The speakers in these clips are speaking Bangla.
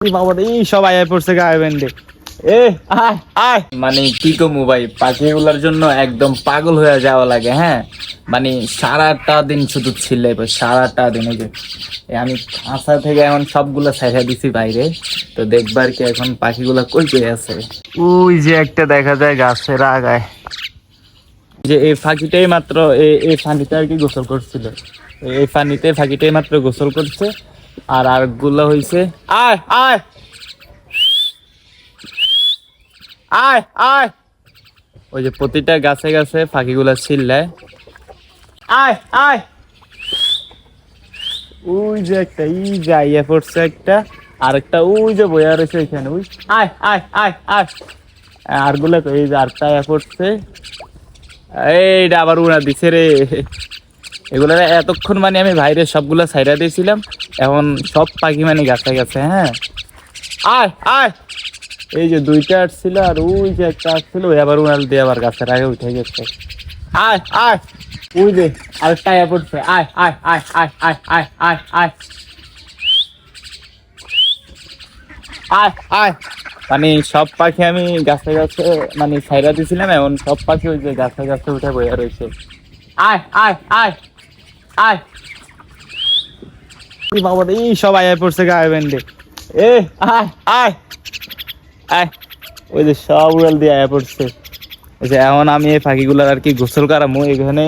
বাবা রে, সব আয়া পড়ছে গায়ে এ আয়। আয়। মানে কি কমু ভাই পাখিগুলোর জন্য একদম পাগল হয়ে যাওয়া লাগে হ্যাঁ? মানে সারাটা দিন শুধু ছিলে সারাটা দিন যে আমি খাঁচা থেকে এখন সবগুলো দিছি বাইরে তো দেখবার কি এখন পাখিগুলো কই কই আছে? ওই যে একটা দেখা যায় গাছের আগায়। যে এই ফাঁকিটাই মাত্র এই এই ফানিতে আর কি গোসল করছিল। এই ফানিতে ফাঁকিটাই মাত্র গোসল করছে আর আরেকগুলো হইছে। আয় আয়। আয় আয়। ওই যে প্রতিটা গাছে গাছে ফাঁকিগুলো ছিললায়। আয় আয়। ওই যে একটা ই যে আইয়া পড়ছে একটা আর একটা ওই যে বইয়া রয়েছে ওইখানে, ওই। আয় আয় আয় আয়। আরগুলো এই যে আইয়া পড়ছে। এইটা আবার উড়া দিছে রে। এগুলো এতক্ষণ মানে আমি বাইরে সবগুলো সাইডা দিয়েছিলাম। এখন সব পাখি মানে গাছে গেছে হ্যাঁ? আয় আয়! এই যে দুইটা আসছিল আর ওই যে একটা আসছিল, ওই আবার উড়াল দিয়ে আবার গাছের আগে উঠে গেছে। আয় আয়! ওই যে আর আইয়া পড়ছে। আয় আয় আয় আয় আয় আয় আয় আয়। আয় আয়! মানে সব পাখি আমি গাছে গাছে মানে সাইরা দিয়েছিলাম, এখন সব পাখি ওই যে গাছে গাছে উঠে বইয়া রয়েছে। আয় আয় আয়! আয়। বাবা সব আয়া পড়ছে গায়ে বেন্ডে এ আয়। আয়। আয়। ওই যে সব উড়াল দিয়ে আয়া পড়ছে। যে এখন আমি এই পাখিগুলোর আর কি গোসল করামু এখানে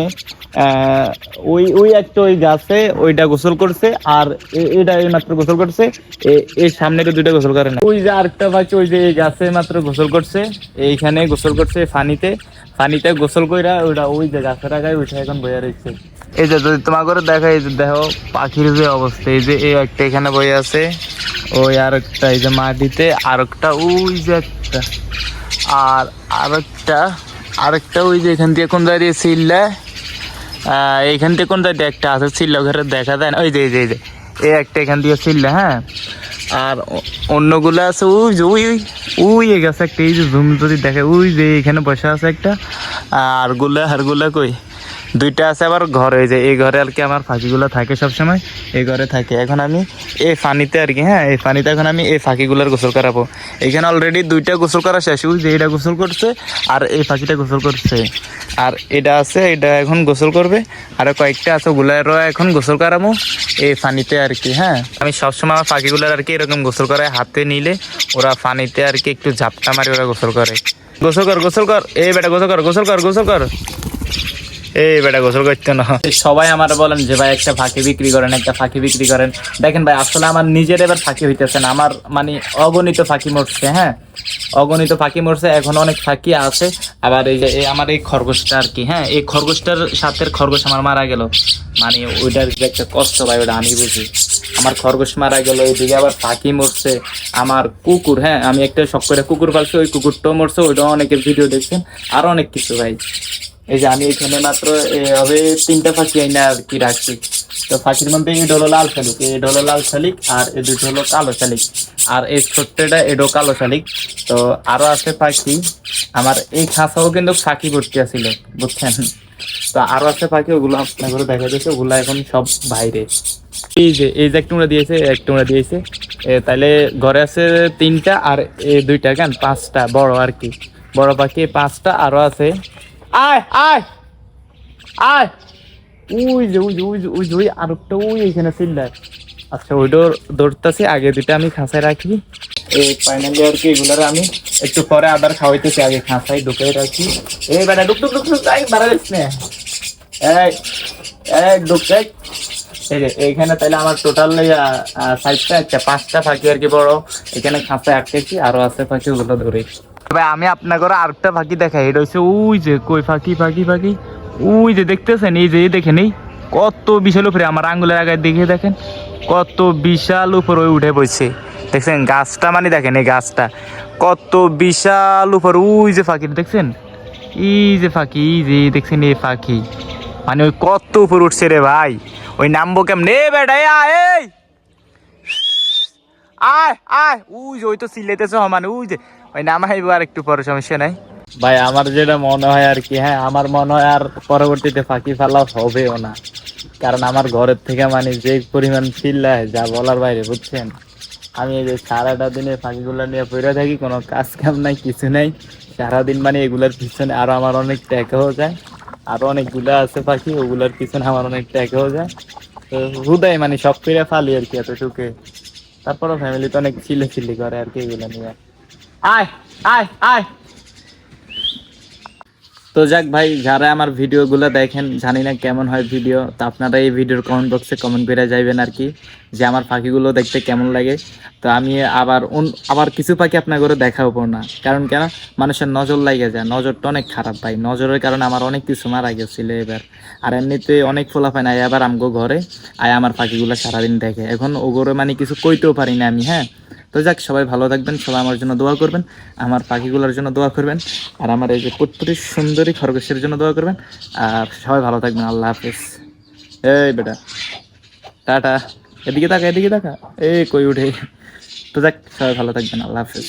ওই ওই একটা ওই গাছে ওইটা গোসল করছে আর এটা মাত্র গোসল করছে এই সামনে দুইটা গোসল করে না। ওই যে আরেকটা পাখি ওই যে এই গাছে মাত্র গোসল করছে এইখানে গোসল করছে ফানিতে ফানিতে গোসল কইরা ওইটা ওই যে গাছের আগায় ওইটা এখন বইয়া রয়েছে এই যে, যদি তোমার করে দেখা, এই যে দেখো, পাখির যে অবস্থা, এই যে, এই একটা এখানে বই আছে, ওই আরেকটা, এই যে মাটিতে, আরেকটা, ওই যে একটা, আর আরেকটা আরেকটা ওই যে এখান থেকে কোন দাঁড়িয়ে সিল্লা এইখান থেকে কোন দাঁড়িয়ে একটা আছে, সিল্লা ঘরে দেখা যায় না, ওই যে, এই যে এই যে, এই একটা এখান দিয়ে সিল্লা হ্যাঁ? আর অন্যগুলো আছে, ওই যে, ওই ওই এই গাছে একটা, এই যে জুম যদি দেখে, ওই যে এখানে বসে আছে একটা, আরগুলা আরগুলা কই? দুইটা আছে আবার ঘরে যে এই ঘরে আর কি আমার ফাঁকিগুলো থাকে সবসময়, এই ঘরে থাকে। এখন আমি এই ফানিতে আর কি হ্যাঁ এই ফানিতে এখন আমি এই ফাঁকিগুলোর গোসল করাবো। এখানে অলরেডি দুইটা গোসল করা শেষ যে এটা গোসল করছে আর এই ফাঁকিটা গোসল করছে। আর এটা আছে, এটা এখন গোসল করবে, আর কয়েকটা আছে, ওগুলারও এখন গোসল করাবো এই ফানিতে আর কি হ্যাঁ। আমি সবসময় আমার পাখিগুলোর আর কি এরকম গোসল করে হাতে নিলে ওরা ফানিতে আর কি একটু ঝাপটা মারি, ওরা গোসল করে। গোসল কর গোসল কর, এই বেটা গোসল কর গোসল কর গোসল কর। এই বেটা গোসল করতে না। সবাই আমার বলেন যে ভাই, একটা ফাঁকি বিক্রি করেন, একটা ফাঁকি বিক্রি করেন। দেখেন ভাই, আসলে আমার নিজের এবার ফাঁকি হইতেছে না। আমার মানে অগণিত ফাঁকি মরছে হ্যাঁ? অগণিত ফাঁকি মরছে, এখন অনেক ফাঁকি আছে। আবার এই যে আমার এই খরগোশটা আর কি হ্যাঁ? এই খরগোশটার সাথে খরগোশ আমার মারা গেল। মানে ওইটার যে একটা কষ্ট ভাই, ওটা আমি বুঝি। আমার খরগোশ মারা গেল, এদিকে আবার ফাঁকি মরছে। আমার কুকুর হ্যাঁ? আমি একটা শখ করে কুকুর পালছি, ওই কুকুরটাও মরছে, ওইটাও অনেকের ভিডিও দেখছেন। আরও অনেক কিছু ভাই। এই যে আমি এখানে মাত্র এভাবে তিনটা পাখি আইনা আর কি রাখছি। তো ফাঁকির মধ্যে এই হলো লাল শালিক এই হলো লাল শালিক আর এই দুটো হলো কালো শালিক। আর এই ছোট্টটা এডো কালো শালিক। তো আরও আছে পাখি আমার এই খাঁচাও কিন্তু পাখি ভর্তি আছিল বুঝছেন? তো আরও আছে পাখি ওগুলো আপনাকে দেখা যাচ্ছে ওগুলো এখন সব বাইরে। এই যে এই যে একটা দিয়েছে একটা দিয়েছে। এ, তাহলে ঘরে আছে তিনটা আর এই দুইটা কেন? পাঁচটা বড় আর কি। বড় পাখি পাঁচটা আরও আছে আয় আয় আয়। ওই যে ওই যে ওই যে ওই যে, ওই আরেকটা ওই এখানে চিল্লায় আচ্ছা ওইটার দৌড়তেছি আগে দুইটা আমি খাঁচায় রাখি। এই ফাইনালি আর কি, এগুলার আমি একটু পরে আবার খাওয়াইতেছি, আগে খাঁচায় ঢুকে রাখি। এই বেটা ডুক ডুক ডুক ডুক এই মারা যাচ্ছে না। এই এই ডুক এই এইখানে তাহলে আমার টোটাল সাইজটা একটা পাঁচটা পাখি আর কি বড়। এখানে খাঁচায় আটকেছি, আরও আছে পাখি ওগুলো ধরে। ভাই, আমি আপনার ঘরে আরেকটা ফাঁকি দেখাই। এটা হচ্ছে ওই যে, কই ফাঁকি ফাঁকি পাখি ওই যে দেখতেছেন, এই যে দেখেন, এই কত বিশাল উপরে, আমার আঙ্গুলের আগে দেখে দেখেন, কত বিশাল উপর ওই উঠে বসছে দেখছেন, গাছটা মানে দেখেন, এই গাছটা। কত বিশাল উপর ওই যে ফাঁকি, দেখছেন? এই যে ফাঁকি, এই যে দেখছেন, এই পাখি মানে ওই কত উপর উঠছে রে ভাই। ওই নামবো কেমনে এ বেটা আয় আয় আয়! উই যে, ওই তো সিলেতেছে মানে উই যে ওই নামাইবো আর একটু পরে, সমস্যা নাই। ভাই, আমার যেটা মনে হয় আর কি হ্যাঁ আমার মনে হয় আর পরবর্তীতে ফাঁকি ফেলা হবেও না। কারণ আমার ঘরের থেকে মানে যে পরিমাণ চিল্লায়, যা বলার বাইরে, বুঝছেন? আমি এই যে সারাটা দিনে পাখিগুলো নিয়ে পড়ে থাকি, কোনো কাজ কাম নাই, কিছু নাই। সারাদিন মানে এগুলার পিছনে আরও আমার অনেক ট্যাকাও যায়। আরও অনেকগুলা আছে পাখি ওগুলার পিছনে আমার অনেক ট্যাকাও যায়। তো হুদাই মানে সব করে ফালি আর কি এতটুকু। তারপরও ফ্যামিলি তো অনেক চিল্লে চিল্লি করে আর কি এগুলো নিয়ে। আয় আয় আয়। তো যাক ভাই, যারা আমার ভিডিওগুলো দেখেন, জানি না কেমন হয় ভিডিও, তো আপনারা এই ভিডিওর কমেন্ট বক্সে কমেন্ট করে যাইবেন আর কি, যে আমার পাখিগুলো দেখতে কেমন লাগে। তো আমি আবার আবার কিছু পাখি আপনাকে দেখাবো না। কারণ কেন? মানুষের নজর লাগে যায়, নজরটা অনেক খারাপ ভাই। নজরের কারণে আমার অনেক কিছু মারা গেছিল এবার। আর এমনিতে অনেক ফোলা পায় না এবার আমগো ঘরে, আয় আমার পাখিগুলো সারাদিন দেখে। এখন ওগরে মানে কিছু কইতেও পারি না আমি হ্যাঁ? তো যাক, সবাই ভালো থাকবেন, সবাই আমার জন্য দোয়া করবেন, আমার পাখিগুলোর জন্য দোয়া করবেন, আর আমার এই যে পুত্রী সুন্দরী খরগোশের জন্য দোয়া করবেন, আর সবাই ভালো থাকবেন, আল্লাহ হাফিজ। এই বেটা, টাটা, এদিকে তাকা এদিকে তাকা, এই কই উঠে? তো যাক, সবাই ভালো থাকবেন, আল্লাহ হাফিজ।